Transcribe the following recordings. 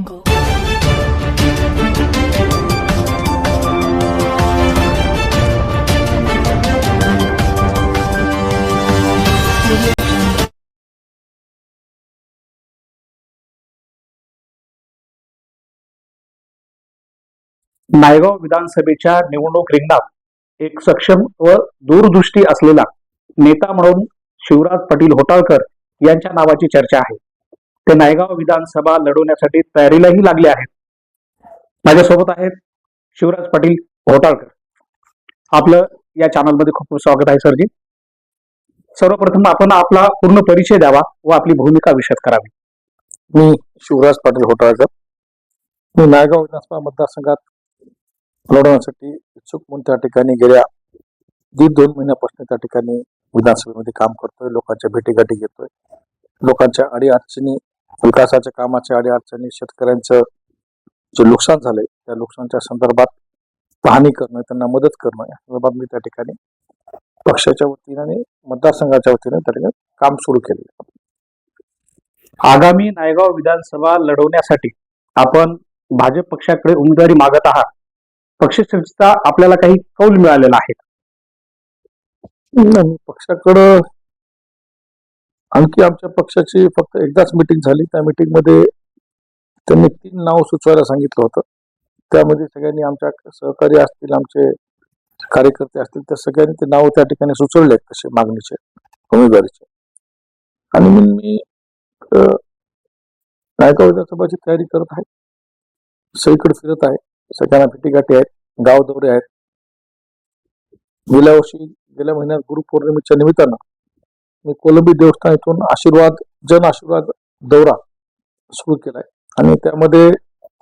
नायगाव विधानसभेच्या निवडणूक रिंगणात एक सक्षम व दूरदृष्टी असलेला नेता म्हणून शिवराज पाटील होटाळकर यांच्या नावाची चर्चा आहे. ते नायगाव विधानसभा लढवण्यासाठी तयारीलाही लागले आहेत. माझ्यासोबत आहेत शिवराज पाटील होटाळकर आपलं या चॅनलमध्ये खूप खूप स्वागत आहे सरजी. सर्वप्रथम आपण आपला पूर्ण परिचय द्यावा व आपली भूमिका विशद करावी. मी शिवराज पाटील होटाळकर मी नायगाव विधानसभा मतदारसंघात लढवण्यासाठी इच्छुक म्हणून त्या ठिकाणी गेल्या दीड दोन महिन्यापासून त्या ठिकाणी विधानसभेमध्ये काम करतोय. लोकांच्या भेटीगाठी घेतोय. लोकांच्या अडीअडचणी विकासाच्या कामाच्या अडीअडचणी शेतकऱ्यांचं जे नुकसान झालंय त्या नुकसानच्या संदर्भात पाहणी करणं त्यांना मदत करणं या संदर्भात मी त्या ठिकाणी पक्षाच्या वतीने आणि मतदारसंघाच्या वतीने त्या ठिकाणी काम सुरू केले आगामी नायगाव विधानसभा लढवण्यासाठी आपण भाजप पक्षाकडे उमेदवारी मागत आहात. पक्षश्रेष्ठता आपल्याला काही कौल मिळालेला आहे. पक्षाकडं आणखी आमच्या पक्षाची फक्त एकदाच मिटिंग झाली. त्या मिटिंगमध्ये त्यांनी तीन नाव सुचवायला सांगितलं होतं. त्यामध्ये सगळ्यांनी आमच्या सहकारी असतील आमचे कार्यकर्ते असतील त्या सगळ्यांनी ते नाव त्या ठिकाणी सुचवले आहेत तसे मागणीचे उमेदवारीचे. आणि म्हणून मी नायका विधानसभाची तयारी करत आहे. सगळीकडे फिरत आहे. सगळ्यांना भेटीगाठी आहेत. गाव दौरे आहेत. गेल्या वर्षी गेल्या महिन्यात गुरुपौर्णिमेच्या निमित्तानं कोलंबी देवस्थान इथून आशीर्वाद जन आशीर्वाद दौरा सुरू केलाय. आणि त्यामध्ये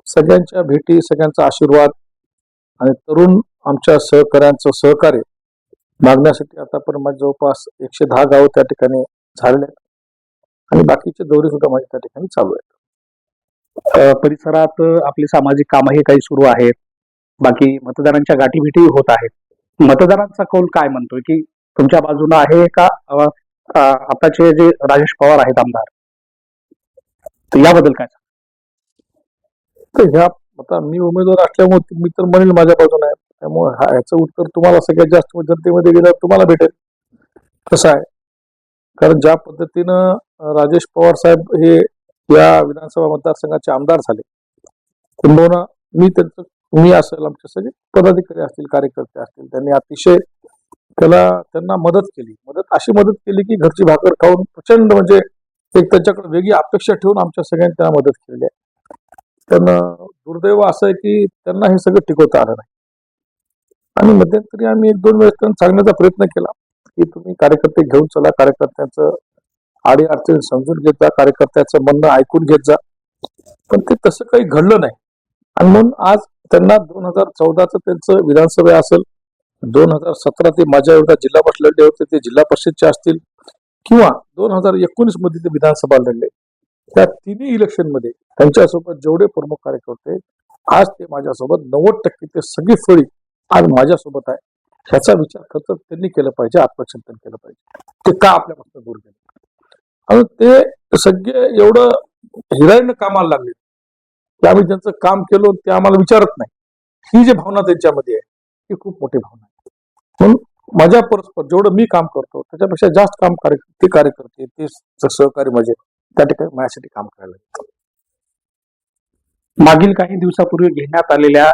सगळ्यांच्या भेटी सगळ्यांचा आशीर्वाद आणि तरुण आमच्या सहकाऱ्यांचं सहकार्य मागण्यासाठी आतापर्यंत माझे जवळपास एकशे दहा गावं त्या ठिकाणी झालेले आहेत. आणि बाकीचे दौरे सुद्धा माझे त्या ठिकाणी चालू आहेत. परिसरात आपली सामाजिक कामंही काही सुरू आहेत. बाकी मतदारांच्या गाठीभेटी होत आहेत. मतदारांचा कौल काय म्हणतोय? की तुमच्या बाजूला आहे का? आताचे जे राजेश पवार आहेत आमदार तर याबद्दल काय तर ह्या आता मी उमेदवार असल्यामुळे मी तर म्हणेल माझ्या बाजूने. आहे त्यामुळे हा ह्याचं उत्तर तुम्हाला सगळ्यात जास्त जनतेमध्ये गेल्यावर तुम्हाला भेटेल. कसं आहे. कारण ज्या पद्धतीनं राजेश पवार साहेब हे या विधानसभा मतदारसंघाचे आमदार झाले किंबहुना मी त्यांचं मी असेल आमचे सगळे पदाधिकारी असतील कार्यकर्ते असतील त्यांनी अतिशय त्याला त्यांना मदत केली. मदत अशी मदत केली की घरची भाकर खाऊन प्रचंड म्हणजे एक त्यांच्याकडे वेगळी अपेक्षा ठेवून आमच्या सगळ्यांनी त्यांना मदत केलेली आहे. त्यांना दुर्दैव असं आहे की त्यांना हे सगळं टिकवता आलं नाही. आणि मध्यंतरी आम्ही एक दोन वेळेस त्यांना सांगण्याचा प्रयत्न केला की तुम्ही कार्यकर्ते घेऊन चला कार्यकर्त्यांचं आडी अडचणी समजून घेत जा कार्यकर्त्याचं म्हणणं ऐकून घेत जा. पण ते तसं काही घडलं नाही. आणि म्हणून आज त्यांना दोन हजार चौदाचं त्यांचं विधानसभा असेल दोन हजार सतरा ते माझ्या एवढा जिल्हा परिषद लढले होते ते जिल्हा परिषदचे असतील किंवा दोन हजार एकोणीसमध्ये ते विधानसभा लढले. त्या तिन्ही इलेक्शनमध्ये त्यांच्यासोबत जेवढे प्रमुख कार्यकर्ते आज ते माझ्यासोबत नव्वद टक्के ते सगळी फळी आज माझ्यासोबत आहे. ह्याचा विचार खर्च त्यांनी केलं पाहिजे आत्मचिंतन केलं पाहिजे. ते का आपल्यापासून दूर गेले? आणि ते सगळे एवढं हिराईनं कामाला लागले. की आम्ही ज्यांचं काम केलं ते आम्हाला विचारत नाही. ही जी भावना त्यांच्यामध्ये आहे ही खूप मोठी भावना आहे. म्हणून माझ्या परस्पर जेवढं मी काम करतो त्याच्यापेक्षा जास्त काम कार्य ते कार्यकर्ते ते सहकारी म्हणजे त्या ठिकाणी माझ्यासाठी काम करायला मागील काही दिवसापूर्वी घेण्यात आलेल्या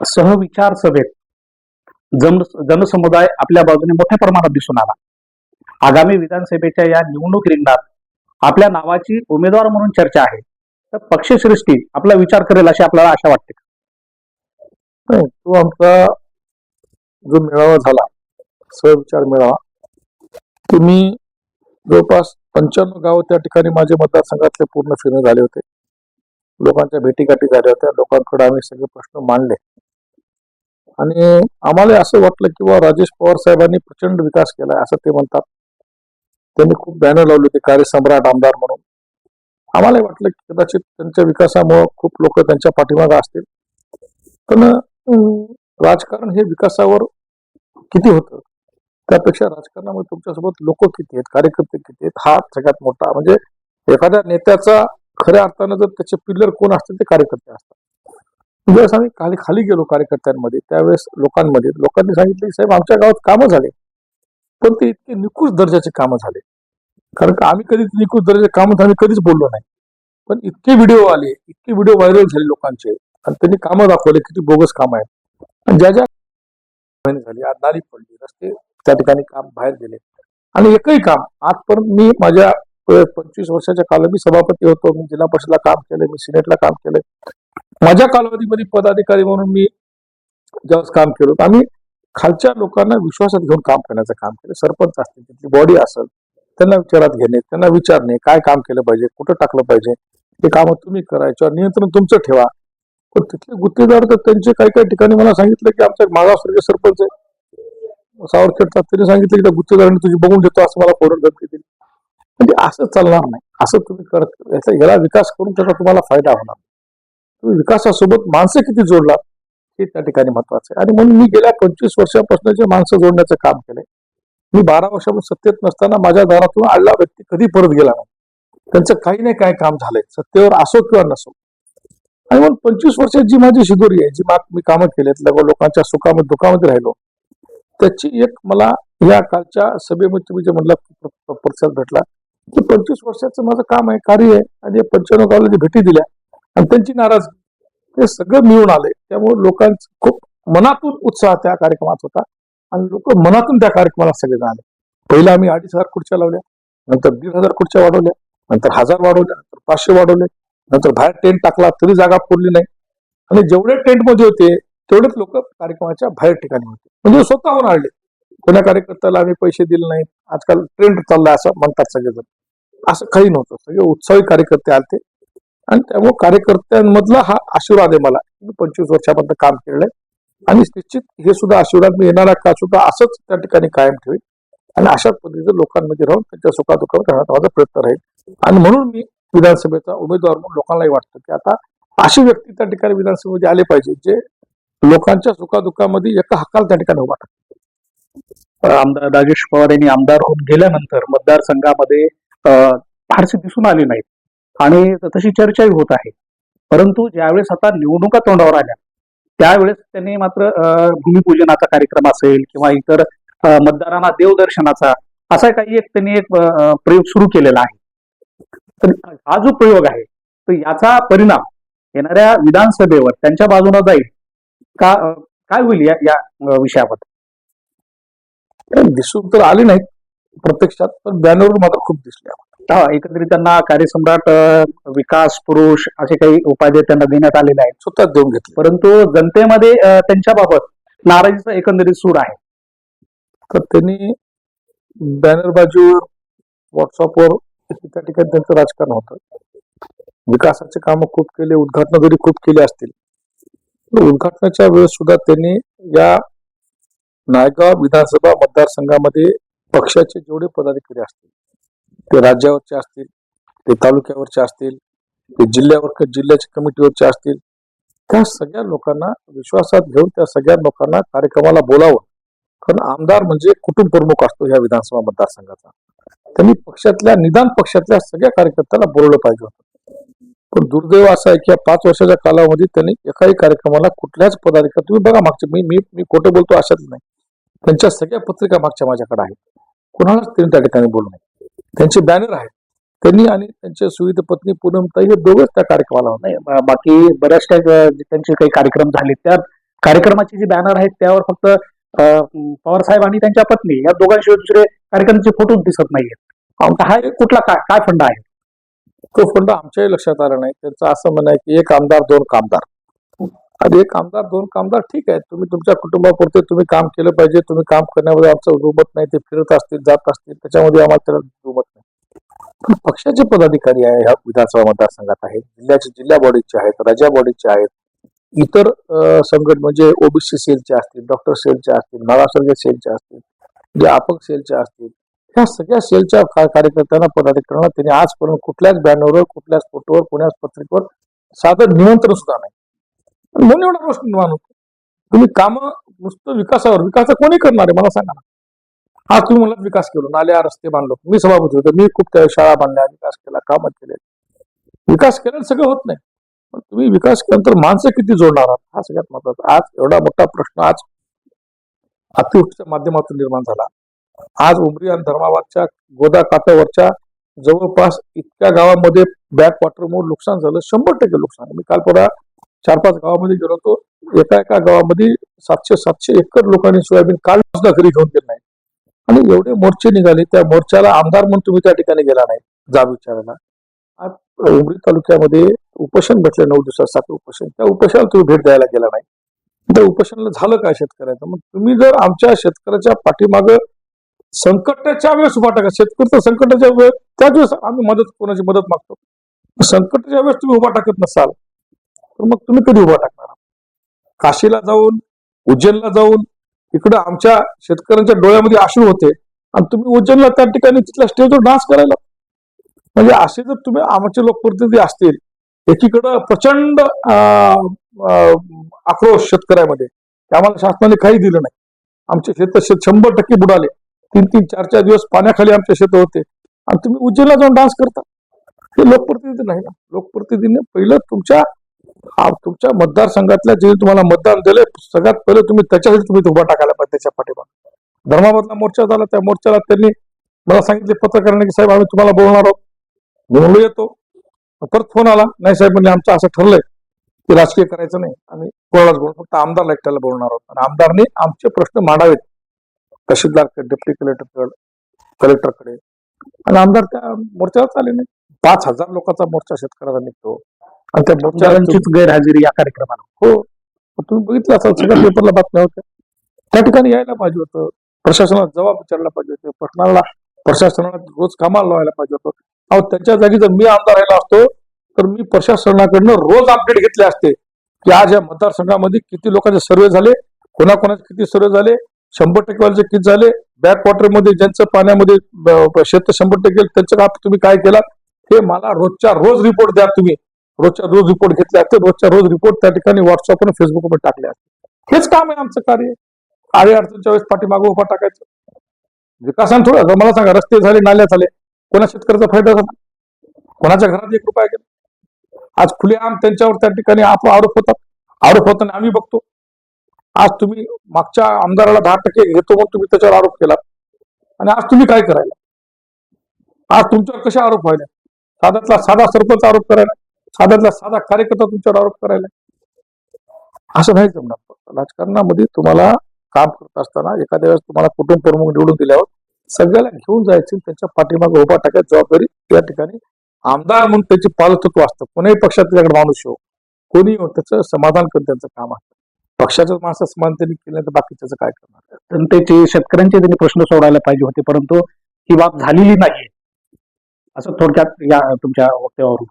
सहविचार सभेत जन जनसमुदाय आपल्या बाजूने मोठ्या प्रमाणात दिसून आला. आगामी विधानसभेच्या या निवडणूक रिंगणात आपल्या नावाची उमेदवार म्हणून चर्चा आहे. तर पक्षश्रेष्ठी आपला विचार करेल अशी आपल्याला आशा वाटते तो आमचा जो मेळावा झाला सहविचार मेळावा तुम्ही जवळपास पंच्याण्णव गाव त्या ठिकाणी माझे मतदारसंघातले पूर्ण फिरणे झाले होते. लोकांच्या भेटीगाठी झाल्या होत्या लोकांकडे आम्ही सगळे प्रश्न मांडले. आणि आम्हाला असं वाटलं की बा राजेश पवार साहेबांनी प्रचंड विकास केला असं ते म्हणतात. त्यांनी खूप बॅनर लावले होते कार्यसम्राट आमदार म्हणून. आम्हाला वाटलं की कदाचित त्यांच्या विकासामुळे खूप लोक त्यांच्या पाठीमागा असतील. पण राजकारण हे विकासावर किती होतं? त्यापेक्षा राजकारणामध्ये तुमच्यासोबत लोक किती आहेत? कार्यकर्ते किती आहेत? हा सगळ्यात मोठा म्हणजे एखाद्या नेत्याचा खऱ्या अर्थानं जर त्याचे पिल्लर कोण असतील ते कार्यकर्ते असतात. ज्यावेळेस आम्ही खाली खाली गेलो कार्यकर्त्यांमध्ये त्यावेळेस लोकांमध्ये लोकांनी सांगितलं की साहेब आमच्या गावात कामं झाले. पण ते इतके निकृष दर्जाचे कामं झाले. कारण का आम्ही कधीच निकृष दर्जाचे कामं आम्ही कधीच बोललो नाही. पण इतके व्हिडिओ आले इतके व्हिडिओ व्हायरल झाले लोकांचे. आणि त्यांनी कामं दाखवले किती बोगस कामं आहेत. ज्या ज्या महिने झाली आज नाली पडली रस्ते त्या ठिकाणी काम बाहेर गेले. आणि एकही काम आजपर्यंत मी माझ्या पंचवीस वर्षाच्या काल मी सभापती होतो मी जिल्हा परिषदला काम केलं मी सिनेटला काम केलंय. माझ्या कालावधीमध्ये पदाधिकारी म्हणून मी ज्यावेळेस काम केलं आम्ही खालच्या लोकांना विश्वासात घेऊन काम करण्याचं काम केलं. सरपंच असतील तिथली बॉडी असेल त्यांना विचारात घेणे त्यांना विचारणे काय काम केलं पाहिजे कुठं टाकलं पाहिजे हे काम तुम्ही करा याच्यावर नियंत्रण तुमचं ठेवा. पण तिथले गुत्तेदार तर त्यांचे काही काही ठिकाणी मला सांगितलं की आमचा एक मागासवर्गीय सरपंच आहे. सावरखेडचा त्यांनी सांगितलं की त्या गुत्तेदारांनी तुझी बघून घेतो असं मला फोन धमकी दिली. म्हणजे असं चालणार नाही. असं तुम्ही करत याचा याला विकास करून त्याचा तुम्हाला फायदा होणार तुम्ही विकासासोबत माणसं किती जोडलात हे त्या ठिकाणी महत्वाचं आहे. आणि म्हणून मी गेल्या पंचवीस वर्षापासून जे माणसं जोडण्याचं काम केलंय मी बारा वर्षापासून सत्तेत नसताना माझ्या दारातून आडला व्यक्ती कधी परत गेला नाही. त्यांचं काही नाही काय काम झालंय. सत्तेवर असो किंवा नसो आणि मग पंचवीस वर्षात जी माझी शिदोरी आहे जी मा- मी कामं केलेत लगो लोकांच्या सुखामध्ये दुखामध्ये राहिलो त्याची एक मला या कालच्या सभेमध्ये तुम्ही जे म्हणलं प्रतिसाद भेटला की पंचवीस वर्षाचं माझं काम आहे कार्य आहे आणि पंच्याण्णव गावला जे भेटी दिल्या आणि त्यांची नाराजगी हे सगळं मिळून आले. त्यामुळे लोकांचं खूप मनातून उत्साह त्या कार्यक्रमात होता आणि लोक मनातून त्या कार्यक्रमाला सगळे आले पहिला आम्ही अडीच हजार खुर्च्या लावल्या नंतर दीड हजार खुर्च्या वाढवल्या नंतर हजार वाढवल्या नंतर पाचशे वाढवले नंतर बाहेर टेंट टाकला तरी जागा पुरली नाही. आणि जेवढे टेंटमध्ये होते तेवढेच लोक कार्यक्रमाच्या बाहेर ठिकाणी होते. म्हणजे स्वतःहून आणले कोण्या कार्यकर्त्याला आम्ही पैसे दिले नाहीत. आजकाल ट्रेंड चाललाय असं म्हणतात सगळेजण. असं काही नव्हतं. सगळे उत्साही कार्यकर्ते आले आणि त्यामुळे कार्यकर्त्यांमधला हा आशीर्वाद आहे मला. मी पंचवीस वर्षापर्यंत काम केलंय. आणि निश्चित हे सुद्धा आशीर्वाद मी येणारा का सुद्धा असंच त्या ठिकाणी कायम ठेवेल आणि अशाच पद्धतीचं लोकांमध्ये राहून त्यांच्या सुखादुखावर करण्याचा माझा प्रयत्न राहील. आणि म्हणून मी विधानसभेचा उमेदवार म्हणून लोकांनाही वाटतं की आता अशी व्यक्ती त्या ठिकाणी विधानसभेमध्ये आले पाहिजे जे लोकांच्या सुखादुखामध्ये एका हक्काला त्या ठिकाणी उभा आमदार राजेश पवार यांनी आमदार होऊन गेल्यानंतर मतदारसंघामध्ये अं, फारसे दिसून आले नाहीत. आणि तशी चर्चाही होत आहे. परंतु ज्यावेळेस आता निवडणुका तोंडावर आल्या त्यावेळेस त्यांनी मात्र भूमिपूजनाचा कार्यक्रम असेल किंवा इतर मतदारांना देवदर्शनाचा असा काही एक त्यांनी एक प्रयोग सुरू केलेला आहे. तर हा जो प्रयोग आहे तर याचा परिणाम येणाऱ्या विधानसभेवर त्यांच्या बाजूला जाईल का काय होईल या या विषयावर दिसून तर आले नाहीत प्रत्यक्षात पण बॅनरवर मात्र खूप दिसले हा, एकंदरीत त्यांना कार्यसम्राट विकास पुरुष असे काही उपाध्याय त्यांना देण्यात आलेले आहेत. स्वतः देऊन घेतले. परंतु जनतेमध्ये त्यांच्याबाबत नाराजीचा एकंदरीत सूर आहे. तर त्यांनी बॅनरबाजीवर व्हॉट्सअपवर त्या ठिकाणी त्यांचं राजकारण होतं. विकासाचे कामं खूप केले उद्घाटन जरी खूप केली असतील उद्घाटनाच्या वेळेस सुद्धा त्यांनी या नायगाव विधानसभा मतदारसंघामध्ये पक्षाचे जेवढे पदाधिकारी असतील ते राज्यावरचे असतील ते तालुक्यावरचे असतील ते जिल्ह्यावर जिल्ह्याच्या कमिटीवरचे असतील त्या सगळ्या लोकांना विश्वासात घेऊन त्या सगळ्या लोकांना कार्यक्रमाला बोलावं. कारण आमदार म्हणजे कुटुंब प्रमुख असतो या विधानसभा मतदारसंघाचा. त्यांनी पक्षातल्या निदान पक्षातल्या सगळ्या कार्यकर्त्याला बोलवलं पाहिजे होतं. पण दुर्दैव असं आहे की या पाच वर्षाच्या कालावधीत त्यांनी एकाही कार्यक्रमाला कुठल्याच पदाधिकारी तुम्ही बघा मागचे मी मी मी खोटं बोलतो अशाच नाही. त्यांच्या सगळ्या पत्रिका मागच्या माझ्याकडे आहेत. कुणालाच त्यांनी त्या ठिकाणी बोलू नये. त्यांचे बॅनर आहेत. त्यांनी आणि त्यांच्या सुविध पत्नी पूनमताई हे दोघंच त्या कार्यक्रमाला नाही बाकी बऱ्याच काही त्यांचे काही कार्यक्रम झाले. त्या कार्यक्रमाचे जे बॅनर आहेत त्यावर फक्त पवार साहेब आणि त्यांच्या पत्नी या दोघांशिवाय दुसरे कार्यक्रमाचे फोटोच दिसत नाहीयेत. हा एक कुठला काय काय फंड आहे? तो फंड आमच्याही लक्षात आला नाही. त्यांचं असं म्हणणं आहे की एक आमदार दोन कामदार आणि एक आमदार दोन कामदार ठीक आहे. तुम्ही तुमच्या कुटुंबापुरते तुम्ही काम केलं पाहिजे. तुम्ही काम करण्यामध्ये आमचं दुमत नाही. ते फिरत असतील जात असतील. त्याच्यामध्ये आम्हाला त्याला दुमत नाही. पण पक्षाचे पदाधिकारी आहे ह्या विधानसभा मतदारसंघात आहेत जिल्ह्याचे जिल्हा बॉडीचे आहेत राज्या बॉडीचे आहेत. इतर संघट म्हणजे ओबीसी सेलच्या असतील डॉक्टर सेलच्या असतील महाराष्ट्र सेलच्या असतील जे अपंग सेलच्या असतील ह्या सगळ्या सेलच्या कार्यकर्त्यांना पदाधिकाऱ्यांना त्यांनी आजपर्यंत कुठल्याच बॅनरवर कुठल्याच फोटोवर कुणाच पत्रिकेवर साधं निमंत्रण सुद्धा नाही. म्हणून एवढा प्रश्न निर्माण होतो. तुम्ही काम नुसतं विकासावर विकास कोणी करणार आहे मला सांगा ना. आज तुम्ही म्हणलात विकास केलो नाल्या रस्ते बांधलो. मी सभापती होतो मी खूप त्या शाळा बांधल्या विकास केला कामं केले. विकास केल्यानं सगळं होत नाही. तुम्ही विकास केल्यानंतर माणसं किती जोडणार आहात? हा सगळ्यात महत्त्वाचा आज एवढा मोठा प्रश्न आज अतिवृष्टीच्या माध्यमातून निर्माण झाला. आज उमरी आणि धर्माबादच्या गोदा काठावरच्या जवळपास इतक्या गावामध्ये बॅक वॉटरमुळे नुकसान झालं. शंभर टक्के नुकसान. मी काल परवा चार पाच गावामध्ये गेलो होतो. एका एका गावामध्ये सातशे सातशे एकर लोकांनी सोयाबीन काल सुद्धा घरी घेऊन गेलं नाही आणि एवढे मोर्चे निघाले. त्या मोर्चाला आमदार म्हणून तुम्ही त्या ठिकाणी गेला नाही जाब विचारायला. आज उमरी तालुक्यामध्ये उपोषण भेटले नऊ दिवसासाठी उपोषण. त्या उपोषणाला तुम्ही भेट द्यायला गेला नाही. त्या उपोषणाला झालं काय शेतकऱ्याचं? मग तुम्ही जर आमच्या शेतकऱ्याच्या पाठीमागं संकटाच्या वेळेस उभा टाका. शेतकऱ्याचं संकटाच्या वेळेस त्याच वेळेस आम्ही मदत कोणाची मदत मागतो? संकटाच्या वेळेस तुम्ही उभा टाकत नसाल तर मग तुम्ही कधी उभा टाकणार काशीला जाऊन उज्जैनला जाऊन इकडं आमच्या शेतकऱ्यांच्या डोळ्यामध्ये आशू होते आणि तुम्ही उज्जैनला त्या ठिकाणी तिथल्या स्टेजवर डान्स करायला. म्हणजे असे जर तुम्ही आमचे लोकप्रतिनिधी असतील एकीकडं प्रचंड आक्रोश शेतकऱ्यामध्ये. आम्हाला शासनाने काही दिलं नाही. आमचे शेत शेत शंभर टक्के बुडाले. तीन तीन चार चार दिवस पाण्याखाली आमचे शेत होते. आणि तुम्ही उज्जैनला जाऊन डान्स करता. हे लोकप्रतिनिधी नाही ना. लोकप्रतिनिधीने पहिलं तुमच्या तुमच्या मतदारसंघातल्या जे तुम्हाला मतदान दिले सगळ्यात पहिले तुम्ही त्याच्यासाठी तुम्ही उभा टाकायला पाहिजे त्याच्या पाठीमागे. धर्माबादला मोर्चा झाला त्या मोर्चाला त्यांनी मला सांगितले पत्रकारांनी की साहेब आम्ही तुम्हाला बोलणार आहोत. मी येतो. परत फोन आला. नाही साहेब म्हणजे आमचं असं ठरलंय की राजकीय करायचं नाही. आम्ही कोणालाच बोलू. फक्त आमदार एकट्याला बोलणार आहोत. आणि आमदारने आमचे प्रश्न मांडावेत. तहसीलदारकडे डेप्टी कलेक्टरकडे कलेक्टरकडे आणि आमदार त्या मोर्चाला चालले नाही पाच हजार लोकांचा मोर्चा शेतकऱ्याचा निघतो. आणि त्या आमदारांचीच गैरहजेरी या कार्यक्रमाला. हो. तुम्ही बघितलं असाल सगळ्या पेपरला बातम्या होत्या. त्या ठिकाणी यायला पाहिजे होतं. प्रशासनाला जबाब विचारला पाहिजे होते. प्रश्नाला प्रशासनाला रोज कामाला लावायला पाहिजे होतं. अहो त्याच्या जागी जर मी आमदार राहिला असतो तर मी प्रशासनाकडनं रोज अपडेट घेतले असते. की आज या मतदारसंघामध्ये किती लोकांचे सर्वे झाले कोणाकोणाचे किती सर्वे झाले शंभर टक्केवाल्याचे किती झाले बॅकवॉटरमध्ये ज्यांचं पाण्यामध्ये शेत शंभर टक्के त्यांचं का तुम्ही काय केला हे मला रोजच्या रोज रिपोर्ट द्या तुम्ही. रोजच्या रोज रिपोर्ट घेतले असते रोजच्या रोज रिपोर्ट त्या ठिकाणी व्हॉट्सअप आणि फेसबुकवर टाकले असते. हेच काम आहे आमचं कार्य. आडी अडचणच्या वेळेस पाठीमागं उभा टाकायचं. विकासानं थोडं मला सांगा रस्ते झाले नाल्या झाले. कोणा शेतकऱ्याचा फायदा झाला? कोणाच्या घरात एक रुपया गेला? आज खुलेआम त्यांच्यावर त्या ठिकाणी आप- आरोप होतात. आरोप होताना आम्ही बघतो. आज तुम्ही मागच्या आमदाराला दहा टक्के घेतो म्हणून तुम्ही त्याच्यावर आरोप केला. आणि आज तुम्ही काय करायला? आज तुमच्यावर कसे आरोप व्हायला? साध्यातला साधा सरपंच आरोप करायला? साध्यातला साधा कार्यकर्ता तुमच्यावर आरोप करायला? असं नाही जमणार. राजकारणामध्ये तुम्हाला काम करत असताना एखाद्या वेळेस तुम्हाला कुटुंब प्रमुख निवडून दिल्यावर सगळ्याला घेऊन जायचे त्यांच्या पाठीमागे उभा टाकायची जबाबदारी त्या ठिकाणी. आमदार म्हणून त्याचे पालकत्व असतं. कोणीही पक्षात त्याच्याकडे माणूस येऊ. कोणी त्याचं समाधान करून त्यांचं काम असतं. पक्षाच्या माणसं समानतेने केलं तर बाकीच्याचं काय करणार? जनतेचे शेतकऱ्यांचे त्यांनी प्रश्न सोडवायला पाहिजे होते परंतु ही बाब झालेली नाही असं थोडक्यात या तुमच्या वक्तव्यावरून.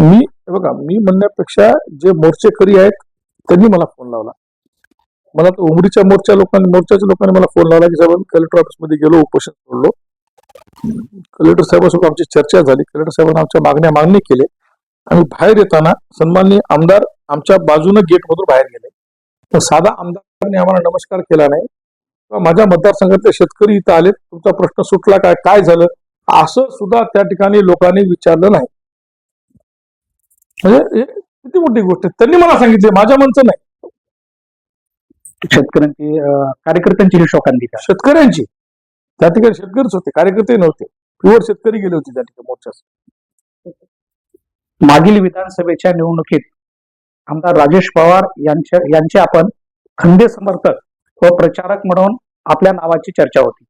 मी हे बघा मी म्हणण्यापेक्षा जे मोर्चेकरी आहेत त्यांनी मला फोन लावला. मला तर उमरीच्या मोर्चा लोकांनी मोर्चाच्या लोकांनी मला फोन लावला की साहेब कलेक्टर ऑफिसमध्ये गेलो उपोषण सोडलो. कलेक्टर साहेबांसोबत आमची चर्चा झाली. कलेक्टर साहेबांना आमच्या मागण्या मान्य केले आणि बाहेर येताना सन्माननीय आमदार आमच्या बाजूने गेट मधून बाहेर गेले. तर साधा आमदारांनी आम्हाला नमस्कार केला नाही. किंवा माझ्या मतदारसंघातले शेतकरी इथं आले तुमचा प्रश्न सुटला काय काय झालं? असं सुद्धा त्या ठिकाणी लोकांनी विचारलं नाही. म्हणजे किती मोठी गोष्ट आहे? त्यांनी मला सांगितले माझ्या मनचं नाही. शेतकऱ्यांची कार्यकर्त्यांची ही शोकांतिका शेतकऱ्यांची. त्या ठिकाणी शेतकरीच होते कार्यकर्ते नव्हते. प्युअर शेतकरी गेले होते त्या ठिकाणी मोर्चास मागील विधानसभेच्या निवडणुकीत आमदार राजेश पवार यांच्या यांचे आपण खंदे समर्थक व प्रचारक म्हणून आपल्या नावाची चर्चा होती.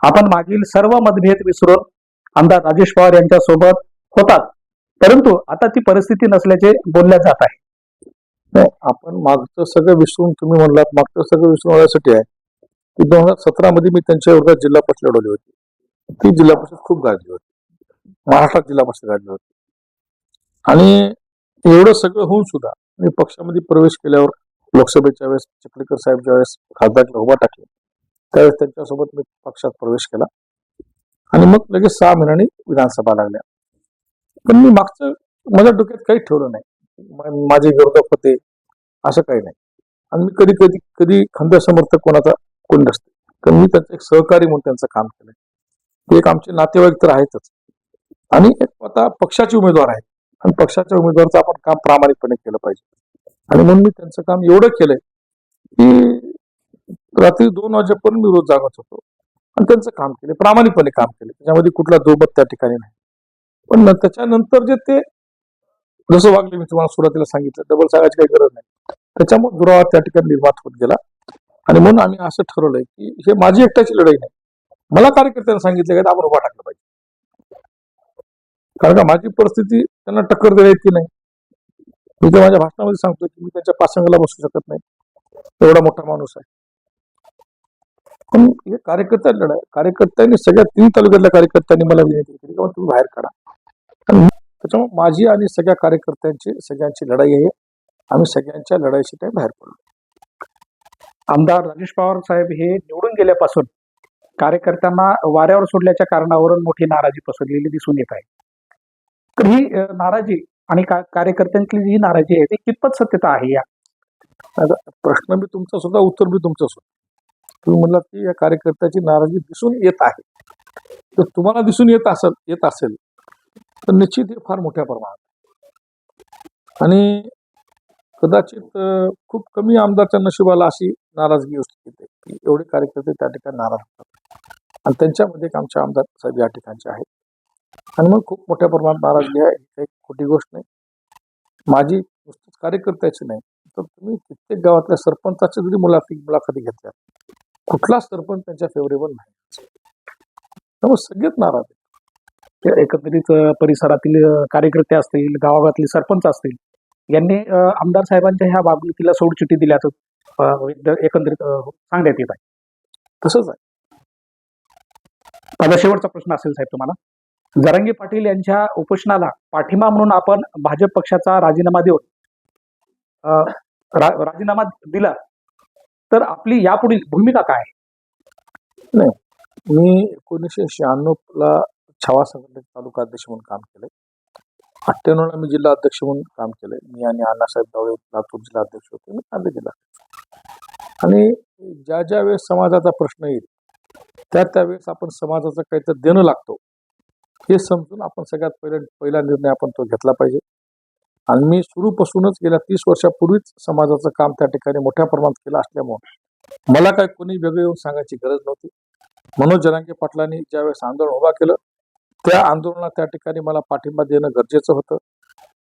आपण मागील सर्व मतभेद विसरून आमदार राजेश पवार यांच्या सोबत होतात. परंतु आता ती परिस्थिती नसल्याचे बोलल्या जात आहे. नाही आपण मागचं सगळं विसरून तुम्ही म्हणलात मागचं सगळं विसरून होण्यासाठी आहे की दोन हजार सतरा मध्ये मी त्यांच्या विरोधात जिल्हा परिषद लढवली होती. ती जिल्हा परिषद खूप गाजली होती. महाराष्ट्रात जिल्हा परिषद गाजली होती. आणि एवढं सगळं होऊन सुद्धा मी पक्षामध्ये प्रवेश केल्यावर लोकसभेच्या वेळेस चिखलीकर साहेब ज्यावेळेस खासदारला उभा टाकले त्यावेळेस त्यांच्यासोबत मी पक्षात प्रवेश केला. आणि मग लगेच सहा महिन्यांनी विधानसभा लागल्या. पण मी मागचं माझ्या डोक्यात काही ठेवलं नाही. माझे विरोधक होते. असं काही नाही. आणि मी कधी कधी कधी खंद समर्थक कोणाचा कोण नसते. कारण मी त्यांचं एक सहकारी म्हणून त्यांचं काम केलंय. ते एक आमचे नातेवाईक तर आहेतच. आणि एक आता पक्षाचे उमेदवार आहेत. आणि पक्षाच्या उमेदवाराचं आपण काम प्रामाणिकपणे केलं पाहिजे. आणि म्हणून मी त्यांचं काम एवढं केलंय की रात्री दोन वाजेपर्यंत मी रोज जागत होतो. आणि त्यांचं काम केलं प्रामाणिकपणे काम केलं त्याच्यामध्ये कुठला दोबत त्या ठिकाणी नाही. पण त्याच्यानंतर जे ते जसं वागले मी तुम्हाला सुरुवातीला सांगितलं डबल सांगायची काही गरज नाही. त्याच्यामुळे दुरावा त्या ठिकाणी निर्माण होत गेला. आणि म्हणून आम्ही असं ठरवलंय की हे माझी एकट्याची लढाई नाही. मला कार्यकर्त्यांना सांगितलं की आपण उभा टाकलं पाहिजे. कारण का माझी परिस्थिती त्यांना टक्कर देता येत नाही. मी तर माझ्या भाषणामध्ये सांगतो की मी त्यांच्या पासंगाला बसू शकत नाही. एवढा मोठा माणूस आहे. पण हे कार्यकर्त्या लढाई कार्यकर्त्यांनी सगळ्या तीन तालुक्यातल्या कार्यकर्त्यांनी मला विनंती केली की तुम्ही बाहेर काढा. त्याच्यामुळे माझी आणि सगळ्या कार्यकर्त्यांची सगळ्यांची लढाई आहे. आम्ही सगळ्यांच्या लढाईशी ते बाहेर पडलो आमदार राजेश पवार साहेब हे निवडून गेल्यापासून कार्यकर्त्यांना वाऱ्यावर सोडल्याच्या कारणावरून मोठी नाराजी पसरलेली दिसून येत आहे. तर ही नाराजी आणि कार्यकर्त्यांची जी नाराजी आहे ती कितपत सत्यता आहे या? प्रश्न बी तुमचा सुद्धा उत्तर बी तुमचं सुद्धा. तुम्ही म्हणला की या कार्यकर्त्याची नाराजी दिसून येत आहे. तर तुम्हाला दिसून येत असेल येत असेल तर निश्चित हे फार मोठ्या प्रमाणात आहे. आणि कदाचित खूप कमी आमदारच्या नशिबाला अशी नाराजगी असते की एवढे कार्यकर्ते त्या ठिकाणी नाराज होतात. आणि त्यांच्यामध्ये एक आमचे आमदार साहेब या ठिकाणचे आहेत. आणि मग खूप मोठ्या प्रमाणात नाराजगी आहे. ही काही खोटी गोष्ट नाही. माझी नुसतीच कार्यकर्त्याची नाही. तर तुम्ही कित्येक गावातल्या सरपंचाची जरी मुलाखती मुलाखती घेतल्या कुठला सरपंच त्यांच्या फेवरेबल नाही. त्यामुळे सगळेच नाराज आहेत. एकंदरीत परिसरातील कार्यकर्ते असतील गावागावातले सरपंच असतील यांनी आमदार साहेबांच्या ह्या वागणुकीला सोडचिठी दिल्याचं एकंदरीत सांगण्यात येत आहे. तसंच आहे. माझा शेवटचा प्रश्न असेल साहेब तुम्हाला. जरंगी पाटील यांच्या उपोषणाला पाठिंबा म्हणून आपण भाजप पक्षाचा राजीनामा देऊन रा- राजीनामा दिला. तर आपली यापुढील भूमिका काय आहे? मी एकोणीसशे शहाण्णव ला छावा संघटनेत तालुका अध्यक्ष म्हणून काम केलंय. अठ्ठ्याण्णवला मी जिल्हा अध्यक्ष म्हणून काम केलंय. मी आणि अण्णासाहेब दावळे लातूर जिल्हा अध्यक्ष होते. मी नांदेड जिल्हा. आणि ज्या ज्या वेळेस समाजाचा प्रश्न येईल त्या त्यावेळेस आपण समाजाचं काहीतरी देणं लागतो. हे समजून आपण सगळ्यात पहिले पहिला निर्णय आपण तो घेतला पाहिजे. आणि मी सुरूपासूनच गेल्या तीस वर्षापूर्वीच समाजाचं काम त्या ठिकाणी मोठ्या प्रमाणात केलं असल्यामुळं मला काय कोणी वेगळं येऊन सांगायची गरज नव्हती. मनोज जरांगे पाटलांनी ज्यावेळेस आंदोलन उभा केलं त्या आंदोलनात त्या ठिकाणी मला पाठिंबा देणं गरजेचं होतं.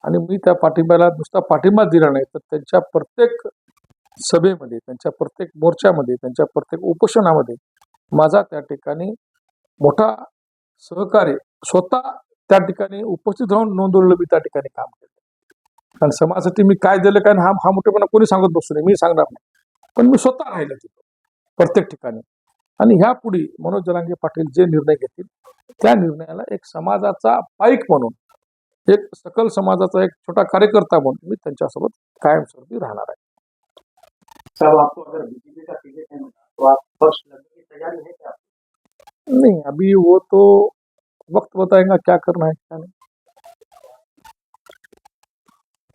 आणि मी त्या पाठिंब्याला नुसता पाठिंबा दिला नाही तर त्यांच्या प्रत्येक सभेमध्ये त्यांच्या प्रत्येक मोर्चामध्ये त्यांच्या प्रत्येक उपोषणामध्ये माझा त्या ठिकाणी मोठा सहकार्य स्वतः त्या ठिकाणी उपस्थित राहून नोंदवलेलं मी त्या ठिकाणी काम केलं. कारण समाजासाठी मी काय दिलं काय हा हा मोठेपणा कोणी सांगत बसू नये मी सांगणार नाही. पण मी स्वतः राहिलो तिथं प्रत्येक ठिकाणी. आणि ह्या पुढे मनोज जरांगे पाटील जे निर्णय घेतील त्या निर्णयाला एक समाजाचा पाईक म्हणून एक सकल समाजाचा एक छोटा कार्यकर्ता म्हणून मी त्यांच्यासोबत कायमस्वरूपी राहणार आहे. साहब आपको अगर बीजेपी का टिकट नहीं है अभी वो तो वक्त बताएगा क्या करना है क्या नहीं।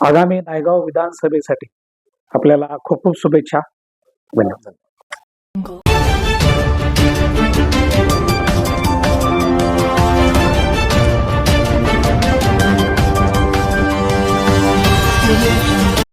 आगामी नायगाव विधानसभेसाठी आपल्याला खूप खूप शुभेच्छा. धन्यवाद.